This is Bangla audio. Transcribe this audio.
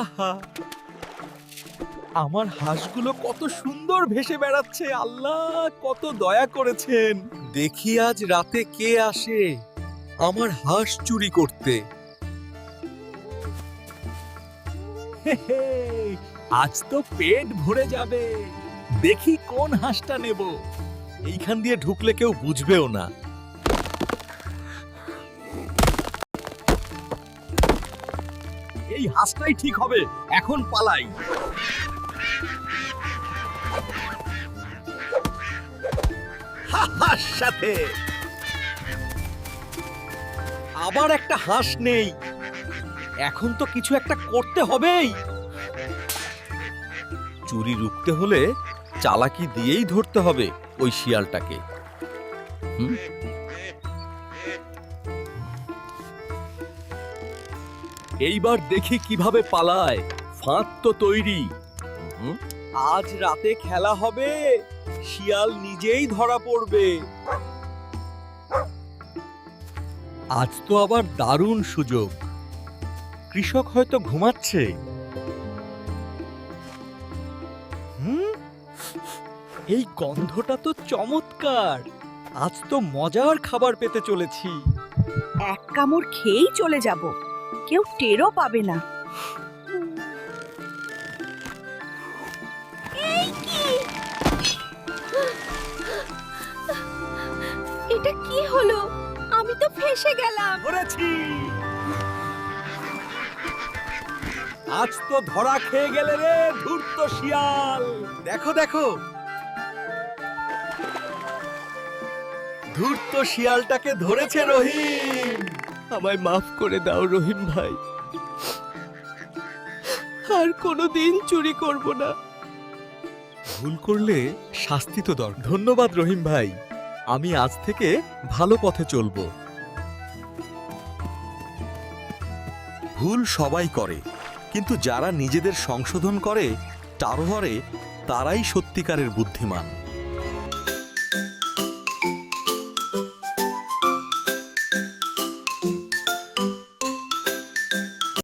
আহা। আমার হাঁসগুলো কত সুন্দর ভেসে বেড়াচ্ছে, আল্লাহ, কত দয়া করেছেন। দেখি আজ রাতে কে আসে আমার হাঁস চুরি করতে। আজ তো পেট ভরে যাবে। দেখি কোন হাঁসটা নেব। এইখান দিয়ে ঢুকলে কেউ বুঝবেও না। এই হাঁসটাই ঠিক হবে। এখন পালাই। সাথে। আবার একটা হাঁস নেই। এখন তো কিছু একটা করতে হবেই। চুরি রুখতে হলে চালাকি দিয়েই ধরতে হবে ওই শিয়ালটাকে? এইবার দেখি কীভাবে পালায়। ফাঁদ তো তৈরি। আজ রাতে খেলা হবে। শিয়াল নিজেই ধরা পড়বে। আজ তো আবার দারুণ সুযোগ। কৃষক হয়তো ঘুমাচ্ছে। এই গন্ধটা তো চমৎকার। আজ তো মজার খাবার পেতে চলেছি। এক কামড় খেয়েই চলে যাব। কেউ টেরও পাবে না। এটা কি হলো? আমি তো ফেসে গেলাম। ধরেছি। আজ তো ধরা খেয়ে গেলে রে ধূর্ত শিয়াল। দেখো দেখো। ধূর্ত শিয়ালটাকে ধরেছে রহিম। আমায় মাফ করে দাও রহিম ভাই। আর কোনোদিন চুরি করব না। ভুল করলে শাস্তি তো দর ধন্যবাদ রহিম ভাই। আমি আজ থেকে ভালো পথে চলবো। ভুল সবাই করে কিন্তু যারা নিজেদের সংশোধন করে তারপরে তারাই সত্যিকারের বুদ্ধিমান।